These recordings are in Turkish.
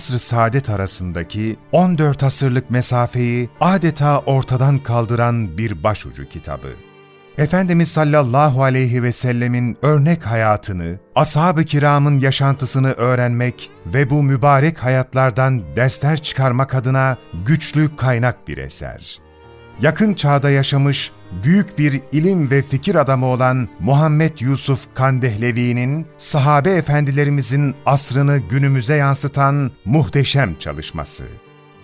asr-ı saadet arasındaki 14 asırlık mesafeyi adeta ortadan kaldıran bir başucu kitabı. Efendimiz sallallahu aleyhi ve sellemin örnek hayatını, ashab-ı kiramın yaşantısını öğrenmek ve bu mübarek hayatlardan dersler çıkarmak adına güçlü kaynak bir eser. Yakın çağda yaşamış büyük bir ilim ve fikir adamı olan Muhammed Yusuf Kandehlevi'nin sahabe efendilerimizin asrını günümüze yansıtan muhteşem çalışması.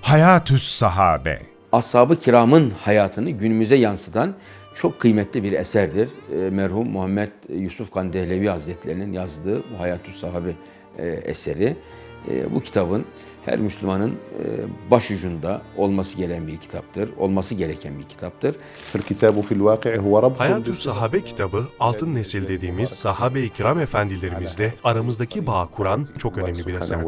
Hayatüs Sahabe ashab-ı kiramın hayatını günümüze yansıtan çok kıymetli bir eserdir. E, merhum Muhammed Yusuf Kandehlevi Hazretlerinin yazdığı bu Hayatü Sahabe e, eseri. E, bu kitabın her Müslümanın e, başucunda olması gelen bir kitaptır, olması gereken bir kitaptır. Hayatü Sahabe kitabı, altın nesil dediğimiz sahabe-i kiram efendilerimizle aramızdaki bağ kuran çok önemli bir eserdir.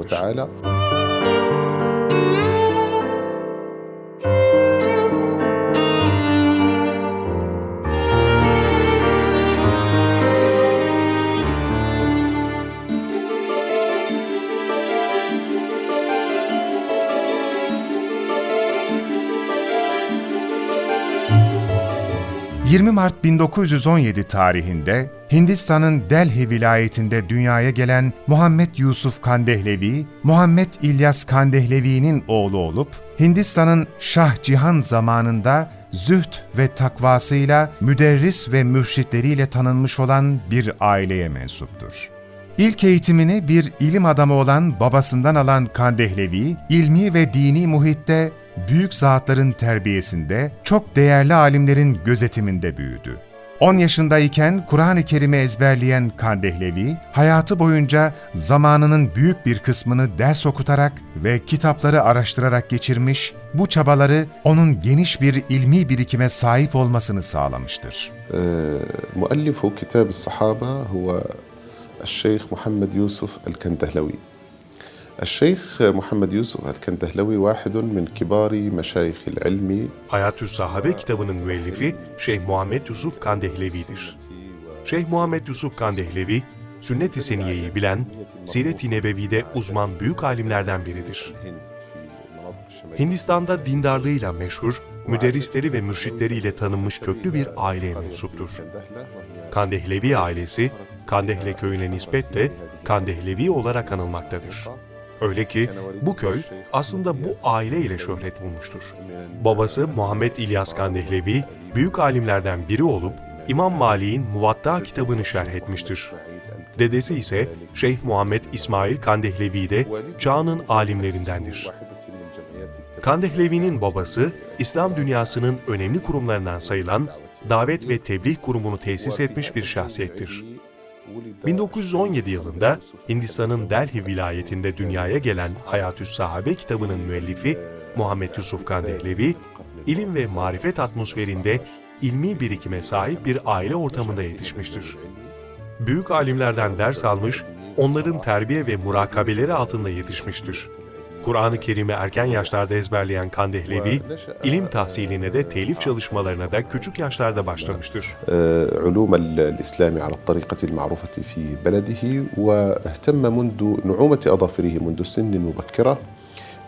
20 Mart 1917 tarihinde Hindistan'ın Delhi vilayetinde dünyaya gelen Muhammed Yusuf Kandehlevi, Muhammed İlyas Kandehlevi'nin oğlu olup, Hindistan'ın Şah Cihan zamanında zühd ve takvasıyla müderris ve mürşitleriyle tanınmış olan bir aileye mensuptur. İlk eğitimini bir ilim adamı olan babasından alan Kandehlevi, ilmi ve dini muhitte büyük zatların terbiyesinde, çok değerli alimlerin gözetiminde büyüdü. 10 yaşındayken Kur'an-ı Kerim'i ezberleyen Kandehlevi, hayatı boyunca zamanının büyük bir kısmını ders okutarak ve kitapları araştırarak geçirmiş, bu çabaları onun geniş bir ilmi birikime sahip olmasını sağlamıştır. Ee, Müellifu kitab-ı sahaba huve Şeyh Muhammed Yusuf el-Kandehlevi. الشيخ محمد يوسف الكندهلوي واحد من كبار مشايخ العلم Hayatü Sahabe kitabının müellifi Şeyh Muhammed Yusuf Kandehlevi'dir. Şeyh Muhammed Yusuf Kandehlevi, sünnet-i seniyeyi bilen, siret-i nebevi'de uzman büyük alimlerden biridir. Hindistan'da dindarlığıyla meşhur, müderrisleri ve mürşitleriyle tanınmış köklü bir aileye mensuptur. Kandehlevi ailesi, Kandehle köyüne nispetle Kandehlevi olarak anılmaktadır. Öyle ki bu köy aslında bu aile ile şöhret bulmuştur. Babası Muhammed İlyas Kandehlevi, büyük alimlerden biri olup İmam Malik'in Muvatta kitabını şerh etmiştir. Dedesi ise Şeyh Muhammed İsmail Kandehlevi de çağının alimlerindendir. Kandehlevi'nin babası, İslam dünyasının önemli kurumlarından sayılan Davet ve Tebliğ Kurumu'nu tesis etmiş bir şahsiyettir. 1917 yılında Hindistan'ın Delhi vilayetinde dünyaya gelen Hayatüs Sahabe kitabının müellifi Muhammed Yusuf Kandehlevi, ilim ve marifet atmosferinde ilmi birikime sahip bir aile ortamında yetişmiştir. Büyük alimlerden ders almış, onların terbiye ve murakabeleri altında yetişmiştir. Kur'an-ı Kerim'i erken yaşlarda ezberleyen Kandehlevi, ilim tahsiline de telif çalışmalarına da küçük yaşlarda başlamıştır. آه، علوم ال- الإسلام على الطريقة المعروفة في بلده واهتم منذ نعومة أظافره منذ سن مبكرة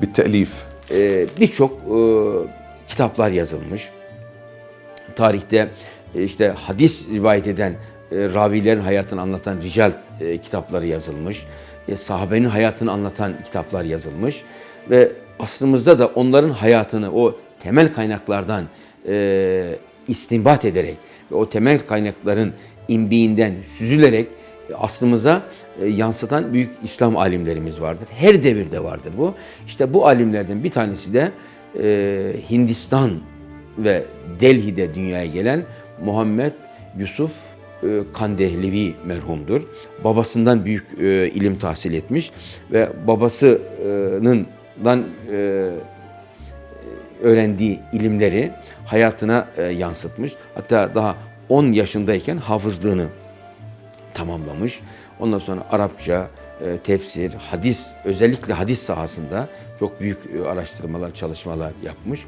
بالتأليف E, Birçok e, kitaplar yazılmış. Tarihte e, işte hadis rivayet eden e, ravilerin hayatını anlatan rical e, kitapları yazılmış. E, sahabenin hayatını anlatan kitaplar yazılmış. Ve aslımızda da onların hayatını o temel kaynaklardan e, istinbat ederek ve o temel kaynakların imbiğinden süzülerek e, aslımıza e, yansıtan büyük İslam alimlerimiz vardır. Her devirde vardır bu. İşte bu alimlerden bir tanesi de e, Hindistan ve Delhi'de dünyaya gelen Muhammed Yusuf Kandehlevi merhumdur. Babasından büyük e, ilim tahsil etmiş ve babasının e, öğrendiği ilimleri hayatına e, yansıtmış. Hatta daha 10 yaşındayken hafızlığını tamamlamış. Ondan sonra Arapça, e, tefsir, hadis, özellikle hadis sahasında çok büyük e, araştırmalar, çalışmalar yapmış.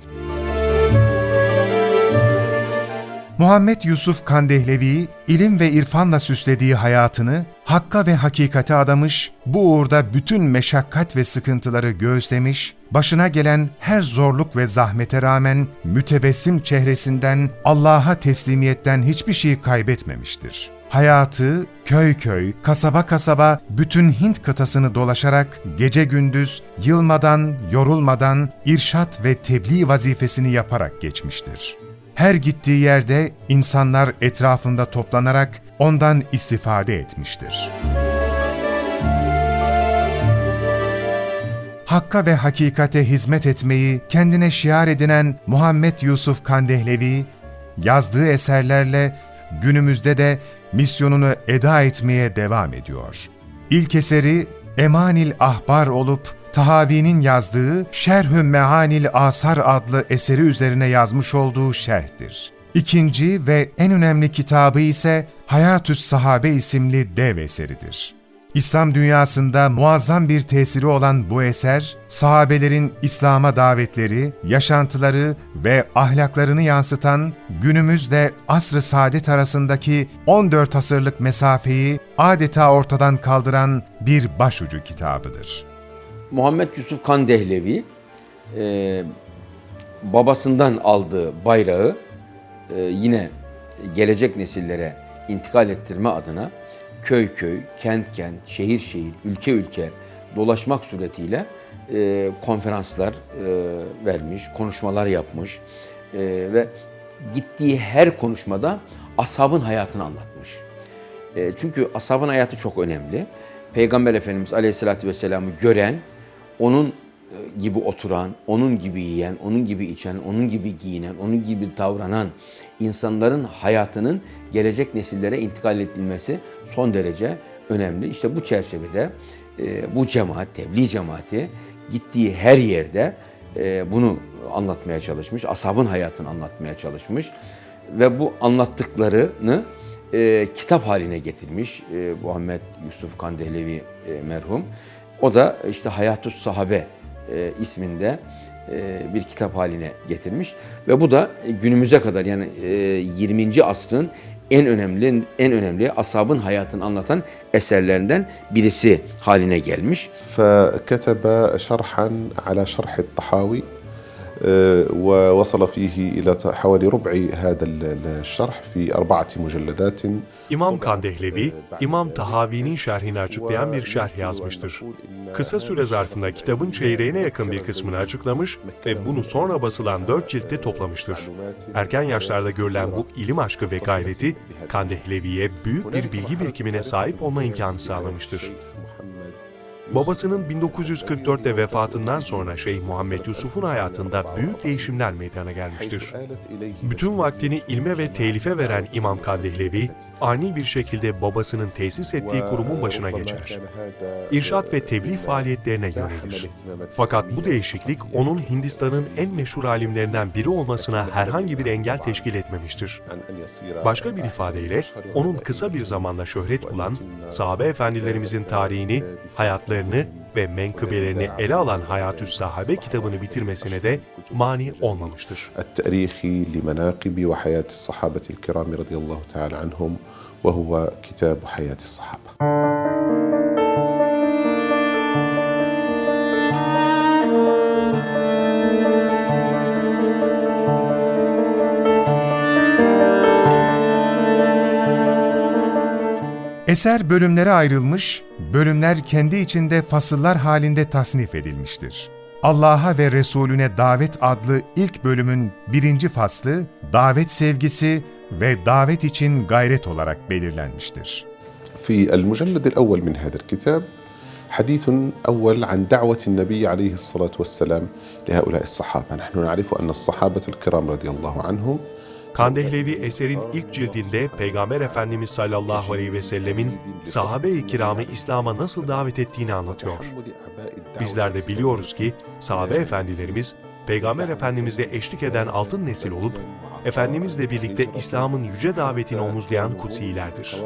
Muhammed Yusuf Kandehlevi, ilim ve irfanla süslediği hayatını Hakka ve hakikate adamış, bu uğurda bütün meşakkat ve sıkıntıları göğüslemiş, başına gelen her zorluk ve zahmete rağmen mütebessim çehresinden Allah'a teslimiyetten hiçbir şey kaybetmemiştir. Hayatı köy köy, kasaba kasaba bütün Hint kıtasını dolaşarak gece gündüz yılmadan, yorulmadan irşat ve tebliğ vazifesini yaparak geçmiştir. Her gittiği yerde insanlar etrafında toplanarak ondan istifade etmiştir. Hakka ve hakikate hizmet etmeyi kendine şiar edinen Muhammed Yusuf Kandehlevi, yazdığı eserlerle günümüzde de misyonunu eda etmeye devam ediyor. İlk eseri Emanil Ahbar olup Tahavi'nin yazdığı Şerhü Meanil Asar adlı eseri üzerine yazmış olduğu şerhtir. İkinci ve en önemli kitabı ise Hayatüs Sahabe isimli dev eseridir. İslam dünyasında muazzam bir tesiri olan bu eser, sahabelerin İslam'a davetleri, yaşantıları ve ahlaklarını yansıtan, günümüzde asr-ı saadet arasındaki 14 asırlık mesafeyi adeta ortadan kaldıran bir başucu kitabıdır. Muhammed Yusuf Kan Dehlevi e, babasından aldığı bayrağı e, yine gelecek nesillere intikal ettirme adına köy köy, kent kent, şehir şehir, ülke ülke dolaşmak suretiyle e, konferanslar e, vermiş, konuşmalar yapmış e, ve gittiği her konuşmada ashabın hayatını anlatmış. E, çünkü ashabın hayatı çok önemli. Peygamber Efendimiz Aleyhisselatü Vesselam'ı gören, onun e, gibi oturan, onun gibi yiyen, onun gibi içen, onun gibi giyinen, onun gibi davranan insanların hayatının gelecek nesillere intikal edilmesi son derece önemli. İşte bu çerçevede e, bu cemaat, tebliğ cemaati gittiği her yerde e, bunu anlatmaya çalışmış, ashabın hayatını anlatmaya çalışmış ve bu anlattıklarını kitap haline getirmiş Muhammed Yusuf Kandehlevi merhum. O da işte Hayatus Sahabe e, isminde e, bir kitap haline getirmiş ve bu da günümüze kadar yani e, 20. asrın en önemli en önemli ashabın hayatını anlatan eserlerinden birisi haline gelmiş. فكتب شرحا على شرح الطحاوي آه، ووصل فيه إلى حوالي ربع هذا الشرح في أربعة مجلدات İmam Kandehlevi, İmam Tahavi'nin şerhini açıklayan bir şerh yazmıştır. Kısa süre zarfında kitabın çeyreğine yakın bir kısmını açıklamış ve bunu sonra basılan dört ciltte toplamıştır. Erken yaşlarda görülen bu ilim aşkı ve gayreti, Kandehlevi'ye büyük bir bilgi birikimine sahip olma imkanı sağlamıştır. Babasının 1944'te vefatından sonra Şeyh Muhammed Yusuf'un hayatında büyük değişimler meydana gelmiştir. Bütün vaktini ilme ve telife veren İmam Kandehlevi, ani bir şekilde babasının tesis ettiği kurumun başına geçer. İrşat ve tebliğ faaliyetlerine yönelir. Fakat bu değişiklik onun Hindistan'ın en meşhur alimlerinden biri olmasına herhangi bir engel teşkil etmemiştir. Başka bir ifadeyle onun kısa bir zamanda şöhret bulan, sahabe efendilerimizin tarihini, görüşlerini ve menkıbelerini ele alan Hayatü Sahabe kitabını bitirmesine de mani olmamıştır. Tarihi li menakibi ve hayati sahabeti kiram radıyallahu teala anhum ve huve kitabu hayati sahabe. Eser bölümlere ayrılmış, bölümler kendi içinde fasıllar halinde tasnif edilmiştir. Allah'a ve Resulüne Davet adlı ilk bölümün birinci faslı, davet sevgisi ve davet için gayret olarak belirlenmiştir. في المجلد الأول من هذا الكتاب حديث أول عن دعوة النبي عليه الصلاة والسلام لهؤلاء الصحابة نحن نعرف أن الصحابة الكرام رضي الله عنهم Kandehlevi eserin ilk cildinde Peygamber Efendimiz sallallahu aleyhi ve sellemin sahabe-i kiramı İslam'a nasıl davet ettiğini anlatıyor. Bizler de biliyoruz ki sahabe efendilerimiz Peygamber Efendimiz'le eşlik eden altın nesil olup Efendimizle birlikte İslam'ın yüce davetini omuzlayan kutsilerdir.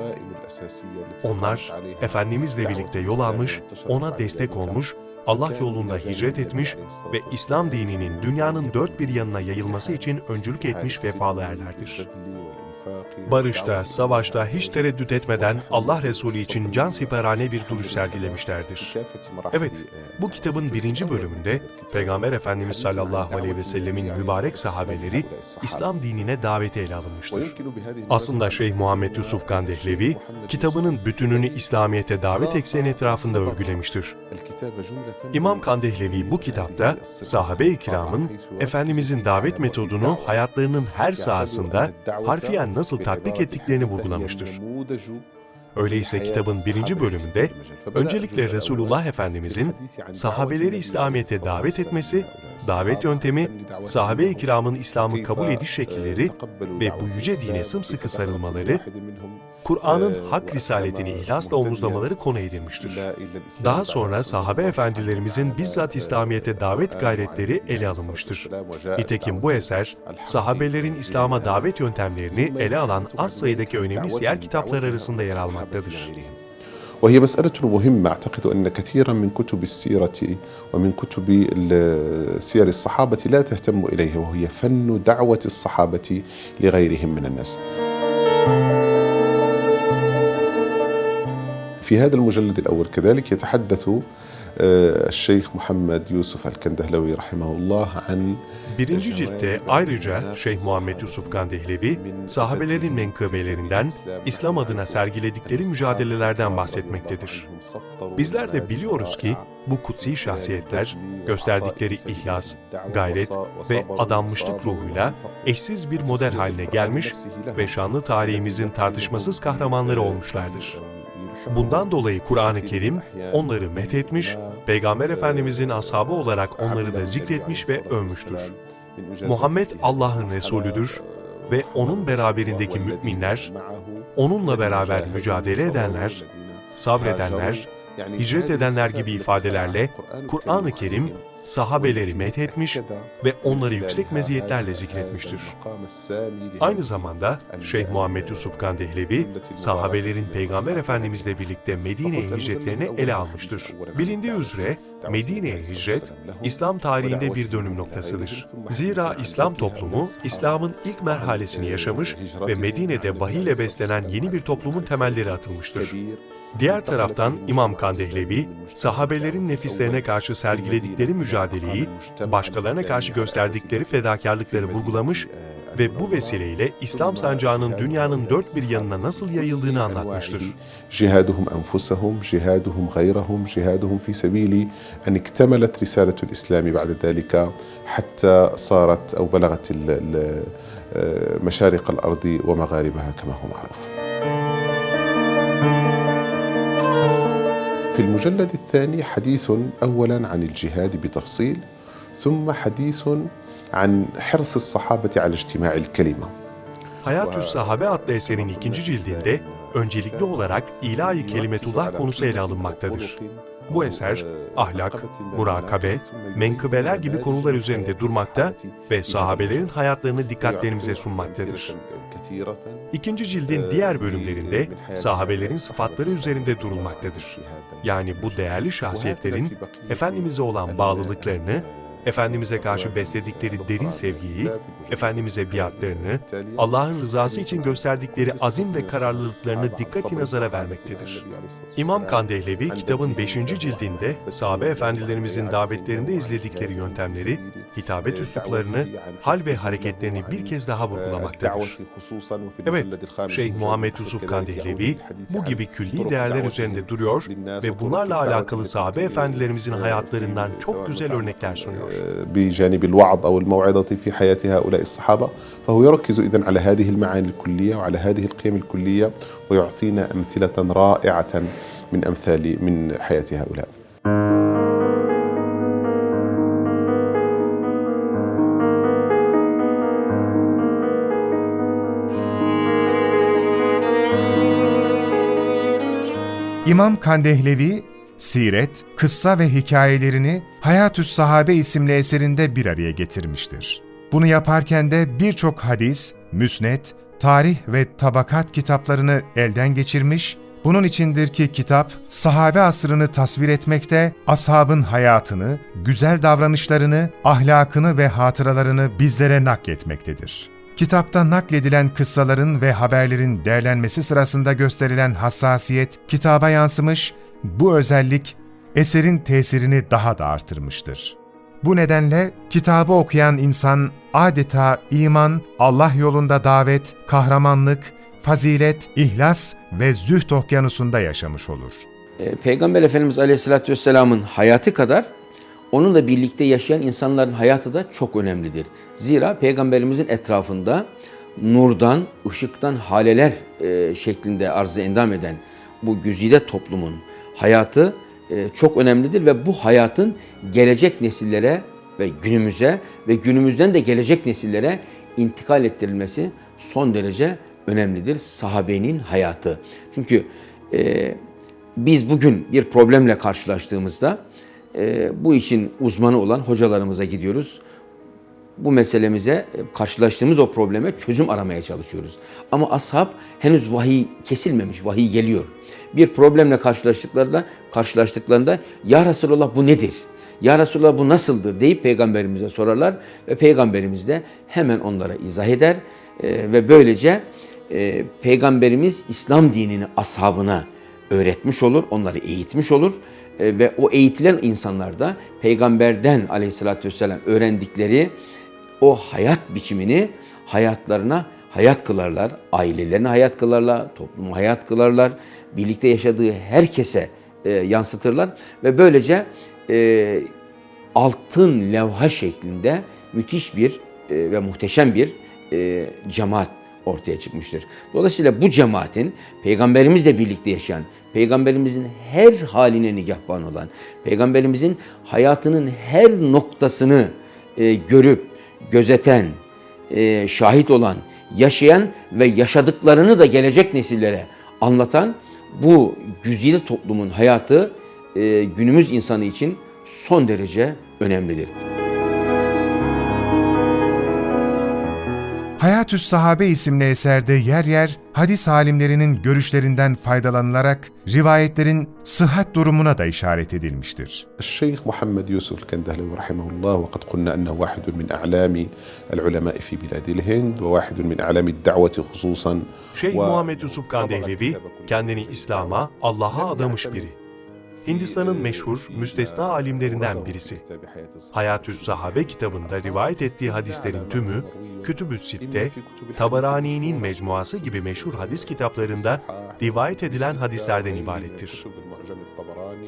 Onlar Efendimizle birlikte yol almış, ona destek olmuş, Allah yolunda hicret etmiş ve İslam dininin dünyanın dört bir yanına yayılması için öncülük etmiş vefalı erlerdir. Barışta, savaşta hiç tereddüt etmeden Allah Resulü için can siperhane bir duruş sergilemişlerdir. Evet, bu kitabın birinci bölümünde Peygamber Efendimiz sallallahu aleyhi ve sellemin mübarek sahabeleri İslam dinine daveti ele alınmıştır. Aslında Şeyh Muhammed Yusuf Kandehlevi, kitabının bütününü İslamiyet'e davet ekseni etrafında örgülemiştir. İmam Kandehlevi bu kitapta sahabe-i kiramın Efendimizin davet metodunu hayatlarının her sahasında harfiyen nasıl tatbik ettiklerini vurgulamıştır. Öyleyse kitabın birinci bölümünde öncelikle Resulullah Efendimizin sahabeleri İslamiyet'e davet etmesi, davet yöntemi, sahabe-i kiramın İslam'ı kabul ediş şekilleri ve bu yüce dine sımsıkı sarılmaları, Kur'an'ın hak risaletini ihlasla omuzlamaları konu edilmiştir. Daha sonra sahabe efendilerimizin bizzat İslamiyet'e davet gayretleri ele alınmıştır. Nitekim bu eser, sahabelerin İslam'a davet yöntemlerini ele alan az sayıdaki önemli siyer kitaplar arasında yer almaktadır. وهي مسألة مهمة أعتقد أن كثيرا من كتب السيرة ومن كتب ال- سير الصحابة لا تهتم إليها وهي فن دعوة الصحابة لغيرهم من الناس. في هذا المجلد الأول كذلك يتحدث آه، الشيخ محمد يوسف الكندهلوي رحمه الله عن Birinci ciltte ayrıca Şeyh Muhammed Yusuf Kandehlevi, sahabelerin menkıbelerinden, İslam adına sergiledikleri mücadelelerden bahsetmektedir. Bizler de biliyoruz ki bu kutsi şahsiyetler gösterdikleri ihlas, gayret ve adanmışlık ruhuyla eşsiz bir model haline gelmiş ve şanlı tarihimizin tartışmasız kahramanları olmuşlardır. Bundan dolayı Kur'an-ı Kerim onları methetmiş, Peygamber Efendimizin ashabı olarak onları da zikretmiş ve övmüştür. Muhammed Allah'ın Resulüdür ve onun beraberindeki müminler, onunla beraber mücadele edenler, sabredenler, hicret edenler gibi ifadelerle Kur'an-ı Kerim sahabeleri methetmiş ve onları yüksek meziyetlerle zikretmiştir. Aynı zamanda Şeyh Muhammed Yusuf Kandehlevi, sahabelerin Peygamber Efendimizle birlikte Medine'ye hicretlerini ele almıştır. Bilindiği üzere Medine'ye hicret, İslam tarihinde bir dönüm noktasıdır. Zira İslam toplumu, İslam'ın ilk merhalesini yaşamış ve Medine'de vahiy ile beslenen yeni bir toplumun temelleri atılmıştır. Diğer taraftan İmam Kandehlevi, sahabelerin nefislerine karşı sergiledikleri mücadeleyi, başkalarına karşı gösterdikleri fedakarlıkları vurgulamış ve bu vesileyle İslam sancağının dünyanın dört bir yanına nasıl yayıldığını anlatmıştır. Cihaduhum enfusahum, cihaduhum gayrahum, cihaduhum fi sebili en iktemelet risaletul İslami ba'de dalika hatta sarat ev belagat e, meşarik al ardi ve mağaribaha kema hu. في المجلد الثاني حديث اولا عن الجهاد بتفصيل ثم حديث عن حرص الصحابه على اجتماع الكلمه. Hayatü Sahabe adlı eserin ikinci cildinde öncelikli olarak ilahi kelimetullah konusu ele alınmaktadır. Bu eser ahlak, murakabe, menkıbeler gibi konular üzerinde durmakta ve sahabelerin hayatlarını dikkatlerimize sunmaktadır. İkinci cildin diğer bölümlerinde sahabelerin sıfatları üzerinde durulmaktadır. Yani bu değerli şahsiyetlerin Efendimiz'e olan bağlılıklarını, Efendimiz'e karşı besledikleri derin sevgiyi, Efendimiz'e biatlarını, Allah'ın rızası için gösterdikleri azim ve kararlılıklarını dikkati nazara vermektedir. İmam Kandehlevi kitabın 5. cildinde sahabe efendilerimizin davetlerinde izledikleri yöntemleri, hitabet üsluplarını, hal ve hareketlerini bir kez daha vurgulamaktadır. Evet, Şeyh Muhammed Yusuf Kandehlevi bu gibi külli değerler üzerinde duruyor ve bunlarla alakalı sahabe efendilerimizin hayatlarından çok güzel örnekler sunuyor. بجانب الوعظ او الموعظه في حياه هؤلاء الصحابه فهو يركز اذا على هذه المعاني الكليه وعلى هذه القيم الكليه ويعطينا امثله رائعه من امثال من حياه هؤلاء. İmam Kandehlevi, siret, kıssa ve hikayelerini Hayatü's Sahabe isimli eserinde bir araya getirmiştir. Bunu yaparken de birçok hadis, müsnet, tarih ve tabakat kitaplarını elden geçirmiş, bunun içindir ki kitap, sahabe asrını tasvir etmekte, ashabın hayatını, güzel davranışlarını, ahlakını ve hatıralarını bizlere nakletmektedir. Kitapta nakledilen kıssaların ve haberlerin derlenmesi sırasında gösterilen hassasiyet kitaba yansımış, bu özellik eserin tesirini daha da artırmıştır. Bu nedenle kitabı okuyan insan adeta iman, Allah yolunda davet, kahramanlık, fazilet, ihlas ve zühd okyanusunda yaşamış olur. E, Peygamber Efendimiz Aleyhisselatü Vesselam'ın hayatı kadar onunla birlikte yaşayan insanların hayatı da çok önemlidir. Zira Peygamberimizin etrafında nurdan, ışıktan haleler e, şeklinde arzı endam eden bu güzide toplumun hayatı e, çok önemlidir ve bu hayatın gelecek nesillere ve günümüze ve günümüzden de gelecek nesillere intikal ettirilmesi son derece önemlidir. Sahabenin hayatı. Çünkü e, biz bugün bir problemle karşılaştığımızda bu işin uzmanı olan hocalarımıza gidiyoruz. Bu meselemize, e, karşılaştığımız o probleme çözüm aramaya çalışıyoruz. Ama ashab henüz vahiy kesilmemiş, vahiy geliyor. Bir problemle karşılaştıklarında, karşılaştıklarında Ya Resulallah bu nedir? Ya Resulallah bu nasıldır deyip peygamberimize sorarlar ve peygamberimiz de hemen onlara izah eder E, ve böylece e, peygamberimiz İslam dinini ashabına öğretmiş olur, onları eğitmiş olur E, ve o eğitilen insanlar da peygamberden aleyhissalatü vesselam öğrendikleri o hayat biçimini hayatlarına hayat kılarlar, ailelerine hayat kılarlar, topluma hayat kılarlar, birlikte yaşadığı herkese e, yansıtırlar ve böylece e, altın levha şeklinde müthiş bir e, ve muhteşem bir e, cemaat ortaya çıkmıştır. Dolayısıyla bu cemaatin peygamberimizle birlikte yaşayan, peygamberimizin her haline nigahban olan, peygamberimizin hayatının her noktasını e, görüp gözeten, e, şahit olan, yaşayan ve yaşadıklarını da gelecek nesillere anlatan bu güzide toplumun hayatı e, günümüz insanı için son derece önemlidir. Hayatüs Sahabe isimli eserde yer yer hadis alimlerinin görüşlerinden faydalanılarak rivayetlerin sıhhat durumuna da işaret edilmiştir. Şeyh Muhammed Yusuf Kendehlevi rahimehullah ve kad kunna ennehu vahidun min a'lami ulema fi biladil Hind ve vahidun min a'lami daveti hususan. Şeyh Muhammed Yusuf Kandehlevi kendini İslam'a, Allah'a adamış biri. Hindistan'ın meşhur, müstesna alimlerinden birisi. Hayatü's Sahabe kitabında rivayet ettiği hadislerin tümü, Kütüb-ü Sitte, Tabarani'nin mecmuası gibi meşhur hadis kitaplarında rivayet edilen hadislerden ibarettir.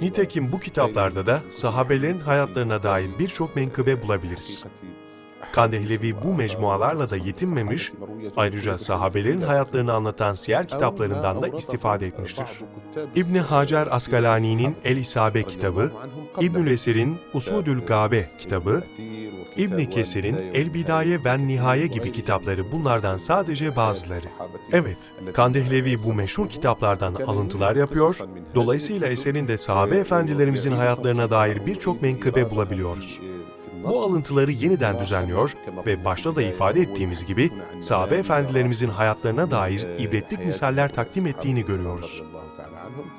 Nitekim bu kitaplarda da sahabelerin hayatlarına dair birçok menkıbe bulabiliriz. Kandehlevi bu mecmualarla da yetinmemiş, ayrıca sahabelerin hayatlarını anlatan siyer kitaplarından da istifade etmiştir. İbni Hacer Askalani'nin El-İsabe kitabı, İbnül Esir'in Usudül Gabe kitabı, İbni Kesir'in El Bidaye ve Nihaye gibi kitapları bunlardan sadece bazıları. Evet, Kandehlevi bu meşhur kitaplardan alıntılar yapıyor, dolayısıyla eserin de sahabe efendilerimizin hayatlarına dair birçok menkıbe bulabiliyoruz. Bu alıntıları yeniden düzenliyor ve başta da ifade ettiğimiz gibi sahabe efendilerimizin hayatlarına dair ibretlik misaller takdim ettiğini görüyoruz.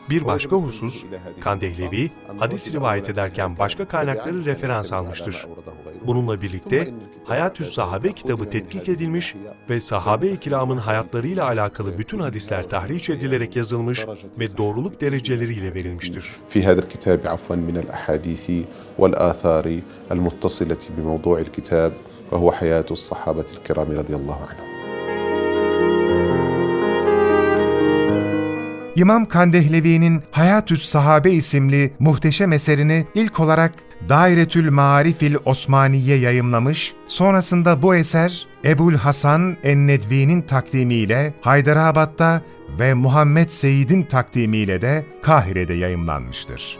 Bir başka husus, Kandehlevi hadis rivayet ederken başka kaynakları referans almıştır. Bununla birlikte Hayatü's Sahabe kitabı tetkik edilmiş ve sahabe-i kiramın hayatlarıyla alakalı bütün hadisler tahriş edilerek yazılmış ve doğruluk dereceleriyle verilmiştir. في هذا الكتاب عفوا من الاحاديث والاثار المتصله بموضوع الكتاب وهو حياه الصحابه الكرام رضي الله عنهم İmam Kandehlevi'nin Hayatüs Sahabe isimli muhteşem eserini ilk olarak Dairetül Maarifil Osmaniye yayımlamış, sonrasında bu eser Ebul Hasan Ennedvi'nin takdimiyle Haydarabad'da ve Muhammed Seyid'in takdimiyle de Kahire'de yayımlanmıştır.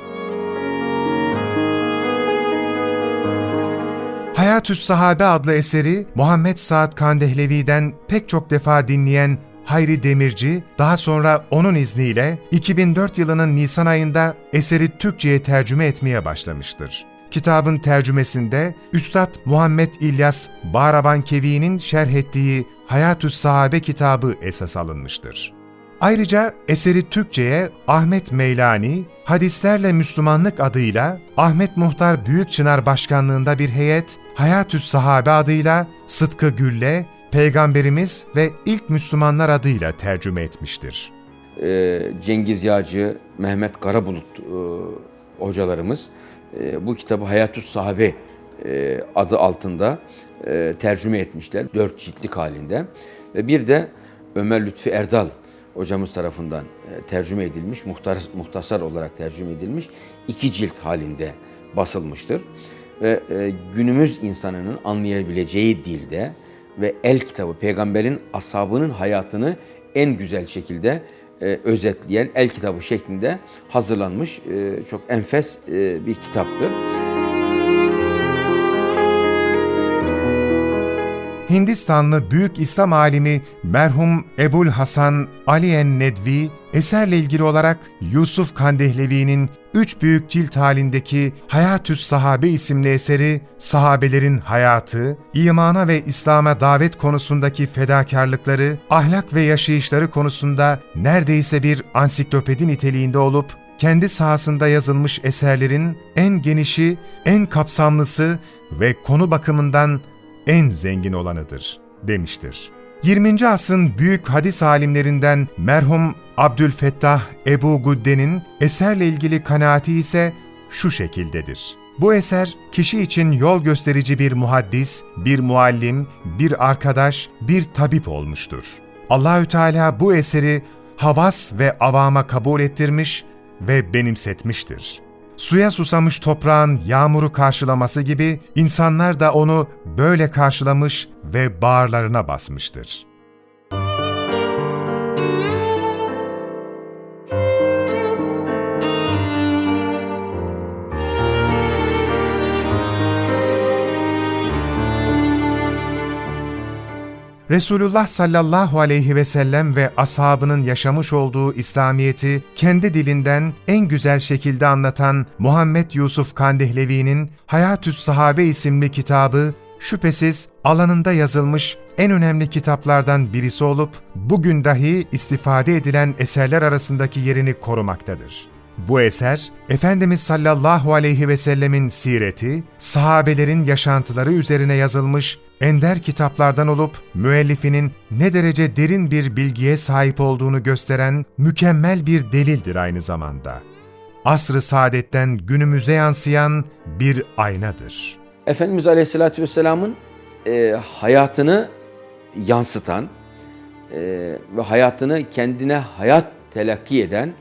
Hayatüs Sahabe adlı eseri Muhammed Saad Kandehlevi'den pek çok defa dinleyen Hayri Demirci, daha sonra onun izniyle 2004 yılının Nisan ayında eseri Türkçe'ye tercüme etmeye başlamıştır. Kitabın tercümesinde Üstad Muhammed İlyas Barabankevi'nin şerh ettiği Hayatüs Sahabe kitabı esas alınmıştır. Ayrıca eseri Türkçe'ye Ahmet Meylani, Hadislerle Müslümanlık adıyla Ahmet Muhtar Büyükçınar Başkanlığında bir heyet, Hayatüs Sahabe adıyla Sıtkı Gülle, Peygamberimiz ve ilk Müslümanlar adıyla tercüme etmiştir. e, Cengiz Yağcı, Mehmet Karabulut e, hocalarımız e, bu kitabı Hayatüs Sahabe e, adı altında tercüme etmişler. Dört ciltlik halinde. Ve bir de Ömer Lütfi Erdal hocamız tarafından tercüme edilmiş, muhtasar olarak tercüme edilmiş iki cilt halinde basılmıştır. Ve günümüz insanının anlayabileceği dilde ve el kitabı, peygamberin ashabının hayatını en güzel şekilde e, özetleyen el kitabı şeklinde hazırlanmış e, çok enfes e, bir kitaptır. Hindistanlı büyük İslam alimi merhum Ebul Hasan Ali en-Nedvi eserle ilgili olarak Yusuf Kandehlevi'nin üç büyük cilt halindeki Hayatüs Sahabe isimli eseri, sahabelerin hayatı, imana ve İslam'a davet konusundaki fedakarlıkları, ahlak ve yaşayışları konusunda neredeyse bir ansiklopedi niteliğinde olup, kendi sahasında yazılmış eserlerin en genişi, en kapsamlısı ve konu bakımından en zengin olanıdır, demiştir. 20. asrın büyük hadis alimlerinden merhum Abdülfettah Ebu Gudde'nin eserle ilgili kanaati ise şu şekildedir. Bu eser kişi için yol gösterici bir muhaddis, bir muallim, bir arkadaş, bir tabip olmuştur. Allahü Teala bu eseri havas ve avama kabul ettirmiş ve benimsetmiştir. Suya susamış toprağın yağmuru karşılaması gibi insanlar da onu böyle karşılamış ve bağırlarına basmıştır. Resulullah sallallahu aleyhi ve sellem ve ashabının yaşamış olduğu İslamiyet'i kendi dilinden en güzel şekilde anlatan Muhammed Yusuf Kandehlevi'nin Hayatüs Sahabe isimli kitabı şüphesiz alanında yazılmış en önemli kitaplardan birisi olup bugün dahi istifade edilen eserler arasındaki yerini korumaktadır. Bu eser, Efendimiz sallallahu aleyhi ve sellemin sireti, sahabelerin yaşantıları üzerine yazılmış ender kitaplardan olup müellifinin ne derece derin bir bilgiye sahip olduğunu gösteren mükemmel bir delildir aynı zamanda. Asr-ı saadetten günümüze yansıyan bir aynadır. Efendimiz Aleyhisselatü Vesselam'ın e, hayatını yansıtan e, ve hayatını kendine hayat telakki eden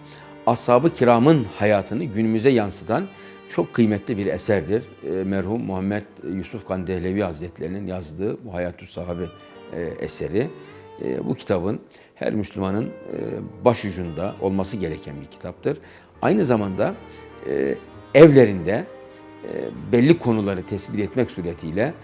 ashab-ı kiramın hayatını günümüze yansıtan çok kıymetli bir eserdir. E, merhum Muhammed Yusuf Kandehlevi Hazretlerinin yazdığı bu Hayatü Sahabe e, eseri. E, bu kitabın her Müslümanın e, başucunda olması gereken bir kitaptır. Aynı zamanda e, evlerinde e, belli konuları tespit etmek suretiyle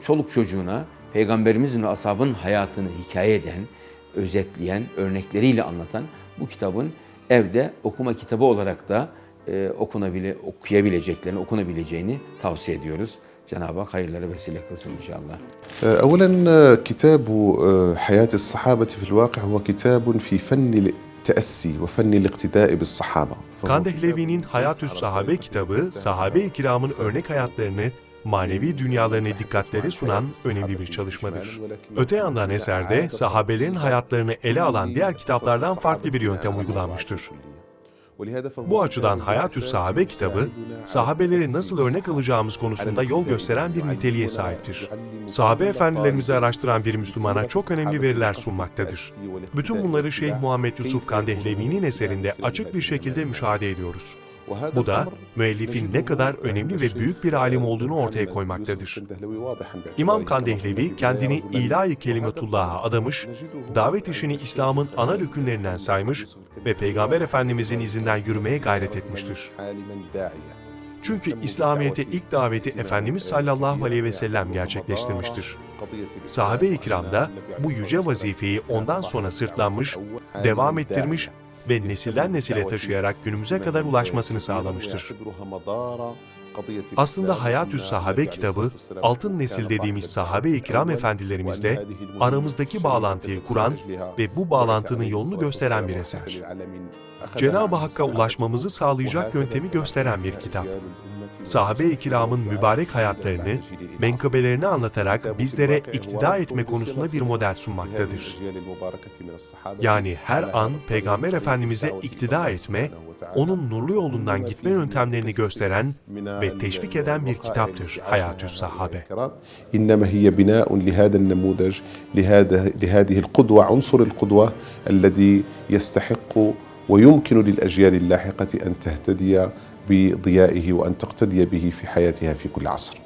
çoluk çocuğuna Peygamberimizin ve ashabın hayatını hikaye eden, özetleyen, örnekleriyle anlatan bu kitabın evde okuma kitabı olarak da e, okunabile, okuyabileceklerini, okunabileceğini tavsiye ediyoruz. Cenab-ı Hak hayırlara vesile kılsın inşallah. أولا كتاب حياة الصحابة في الواقع هو كتاب في فن التأسي وفن الاقتداء بالصحابة فهو Kandehlevi'nin كتاب Hayatüs Sahabe kitabı, sahabe-i kiramın örnek hayatlarını, manevi dünyalarını dikkatlere sunan önemli bir çalışmadır. Öte yandan eserde sahabelerin hayatlarını ele alan diğer kitaplardan farklı bir yöntem uygulanmıştır. Bu açıdan Hayatüs Sahabe kitabı, sahabeleri nasıl örnek alacağımız konusunda yol gösteren bir niteliğe sahiptir. Sahabe efendilerimizi araştıran bir Müslümana çok önemli veriler sunmaktadır. Bütün bunları Şeyh Muhammed Yusuf Kandehlevi'nin eserinde açık bir şekilde müşahede ediyoruz. Bu da müellifin ne kadar önemli ve büyük bir alim olduğunu ortaya koymaktadır. İmam Kandehlevi kendini ilahi kelimetullah'a adamış, davet işini İslam'ın ana rükünlerinden saymış ve Peygamber Efendimizin izinden yürümeye gayret etmiştir. Çünkü İslamiyet'e ilk daveti Efendimiz sallallahu aleyhi ve sellem gerçekleştirmiştir. Sahabe-i kiram da bu yüce vazifeyi ondan sonra sırtlanmış, devam ettirmiş ve nesilden nesile taşıyarak günümüze kadar ulaşmasını sağlamıştır. Aslında Hayatüs Sahabe kitabı, altın nesil dediğimiz sahabe-i kiram efendilerimizle aramızdaki bağlantıyı kuran ve bu bağlantının yolunu gösteren bir eser. Cenab-ı Hakk'a ulaşmamızı sağlayacak yöntemi gösteren bir kitap sahabe-i kiramın mübarek hayatlarını, menkıbelerini anlatarak bizlere iktida etme konusunda bir model sunmaktadır. Yani her an Peygamber Efendimiz'e iktida etme, onun nurlu yolundan gitme yöntemlerini gösteren ve teşvik eden bir kitaptır Hayatü Sahabe. إنما هي بناء لهذا النموذج لهذا لهذه القدوة عنصر القدوة الذي يستحق ويمكن للأجيال اللاحقة أن تهتدي بضيائه وأن تقتدي به في حياتها في كل عصر.